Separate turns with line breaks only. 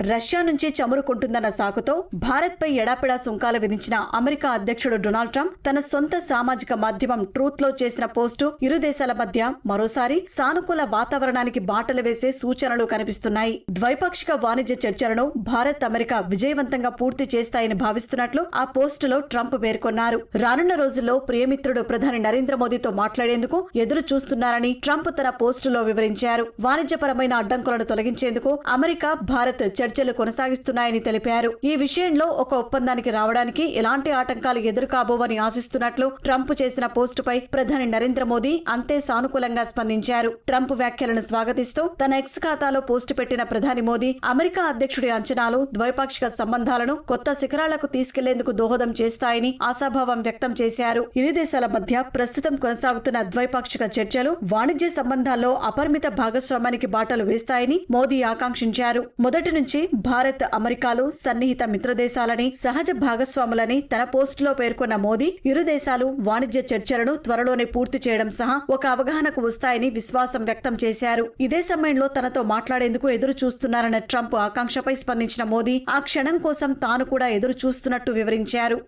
Russia నుంచి చమురు కొంటుందన్న సాకుతో భారత్పై ఎడాపెడా సుంకాలు విధించిన అమెరికా అధ్యక్షుడు డొనాల్డ్ ట్రంప్ తన సొంత సామాజిక మాధ్యమం ట్రూత్లో చేసిన పోస్టు ఇరు దేశాల మధ్య మరోసారి సానుకూల వాతావరణానికి బాటలు వేసే సూచనలు కనిపిస్తున్నాయి. ద్వైపాక్షిక వాణిజ్య చర్చలను భారత్ అమెరికా విజయవంతంగా పూర్తి చేస్తాయని భావిస్తున్నట్లు ఆ పోస్టులో ట్రంప్ పేర్కొన్నారు. రానున్న రోజుల్లో ప్రియమిత్రుడు ప్రధాని నరేంద్ర మోదీతో మాట్లాడేందుకు ఎదురు చూస్తున్నారని ట్రంప్ తన పోస్టులో వివరించారు. వాణిజ్యపరమైన అడ్డంకులను తొలగించేందుకు అమెరికా భారత్ చర్చలు కొనసాగిస్తున్నాయని తెలిపారు. ఈ విషయంలో ఒక ఒప్పందానికి రావడానికి ఎలాంటి ఆటంకాలు ఎదురుకాబోవని ఆశిస్తున్నట్లు ట్రంప్ చేసిన పోస్టుపై ప్రధాని నరేంద్ర మోదీ అంతే సానుకూలంగా స్పందించారు. ట్రంప్ వ్యాఖ్యలను స్వాగతిస్తూ తన ఎక్స్ ఖాతాలో పోస్టు పెట్టిన ప్రధాని మోదీ అమెరికా అధ్యక్షుడి అంచనాలు ద్వైపాక్షిక సంబంధాలను కొత్త శిఖరాలకు తీసుకెళ్ళేందుకు దోహదం చేస్తాయని ఆశాభావం వ్యక్తం చేశారు. ఇరు దేశాల మధ్య ప్రస్తుతం కొనసాగుతున్న ద్వైపాక్షిక చర్చలు వాణిజ్య సంబంధాల్లో అపరిమిత భాగస్వామ్యానికి బాటలు వేస్తాయని మోదీ ఆకాంక్షించారు. మొదటి నుంచి నుంచి భారత్ అమెరికాలు సన్నిహిత మిత్రదేశాలని సహజ భాగస్వాములని తన పోస్టులో పేర్కొన్న మోదీ ఇరు దేశాలు వాణిజ్య చర్చలను త్వరలోనే పూర్తి చేయడం సహా ఒక అవగాహనకు వస్తాయని విశ్వాసం వ్యక్తం చేశారు. ఇదే సమయంలో తనతో మాట్లాడేందుకు ఎదురు చూస్తున్నారన్న ట్రంప్ ఆకాంక్షపై స్పందించిన మోదీ ఆ క్షణం కోసం తాను కూడా ఎదురు చూస్తున్నట్టు వివరించారు.